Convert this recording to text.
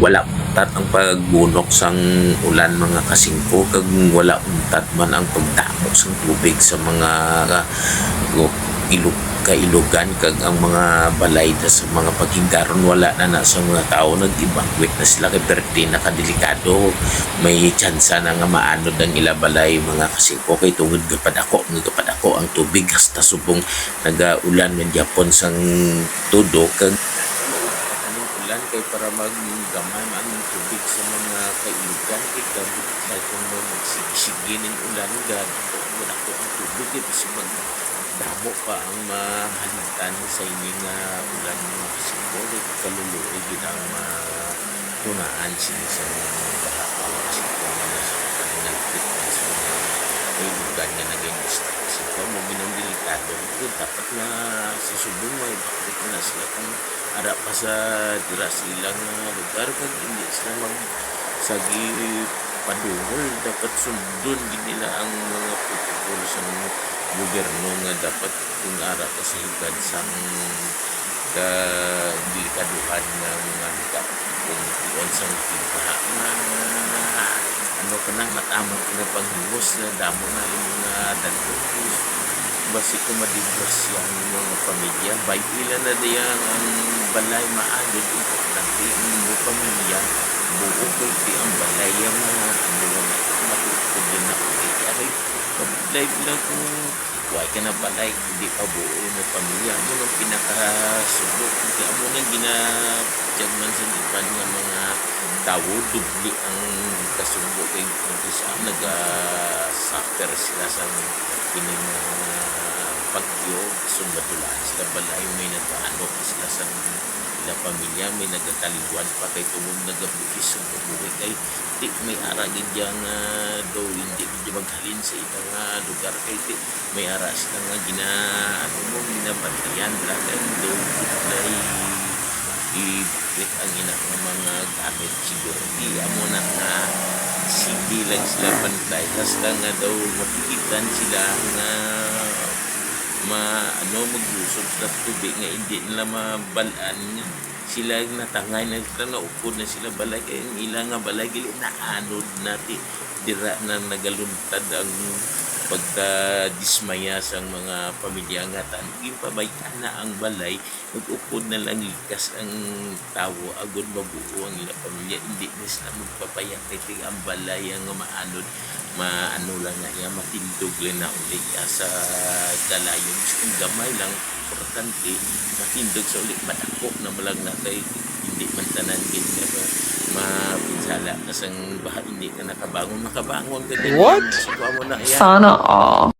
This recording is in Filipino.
wala untat ang pagbunok sang ulan mga kasingko. Kag wala untat man ang pagdamo sang tubig sa mga uh, ilog kailugan. Kag ang mga balay na sa mga paghindaron wala na na sa mga tao. Nag-evacuate na sila kay perti nakadelikado. May tsansa na nga maanod ang ila balay mga kasingko. Kay tungod gapad ako nga gapad ako ang tubig. Hasta subong nagaulan ng Japon sang tudo kag anong ulan kay para maggamay man ang tubig sa mga kailugan kay kabut kay kung mo magsigisigi ng ulan gad wala ko ang tubig. Kay kasi mag damo pa ang mahalitan sa inyo nga ulan mga kasingko kay kaluluoy gid ang matunaan sila sa mga baha mga kasingko nga nasa nagpit na sa kailugan nga naging kasi pa mo binong delikado. Dapat na sa subong may bakit na sila kung ara pa sa dira silang nga lugar kag hindi sila mag sagi padungol dapat sundon gid nila ang mga protocol sa gobyerno nga dapat kung ara ka sa higad sang ka delikaduhan nga mga lugar kung tuon sang tintaha nga ano ka na matamot na panghingos na damo na yung mga dagdag basi ko madigwas yung mga pamilya. Bay ila na diyan ang balay maadod importante ang mga pamilya. Buo ko ti ang balay. Yung mga na matutod din na ulit. Ay pabalay lang kung Huwag ka na balay, hindi pa buo yung pamilya. Ano nang pinakasubo? Kaya mo nang ginajagman sa ipan ng mga tao, dubli ang kasubo kay kung saan nag-suffer sila sa kining uh, pagyo, sumbatulaan sila balay, may nag-ano sila sa ila pamilya, may nagkataliwan pa kay tungod nagabuhis sa bubuhay kay di may aragin dyan nga daw hindi di maghalin sa ibang nga lugar kay di may ara sila nga gina ano mo ginabantayan kay daw ay ibit ang ina mga gamit siguro di amo na nga sige lang sila bantay tas lang nga daw mapigitan sila nga ma ano maglusog sa tubig nga hindi nila mabalaan. Sila natangay na sila naupod na sila balay. Yung ilang nga balay gali naanod natin dira na nagaluntad ang pagka-dismaya sa mga pamilya nga tanigin pabayaan na ang balay nag-upod na lang likas ang tao agod mabuo ang ila pamilya hindi na sila magpapayak kay ang balay ang maanod maano lang na iya matindog lang na uli sa dalayon kung gamay lang importante matindog sa uli madako na malang na kay hindi man tanan gid ka ba mapinsala na sang baha hindi ka nakabangon makabangon ka din What? Sana all.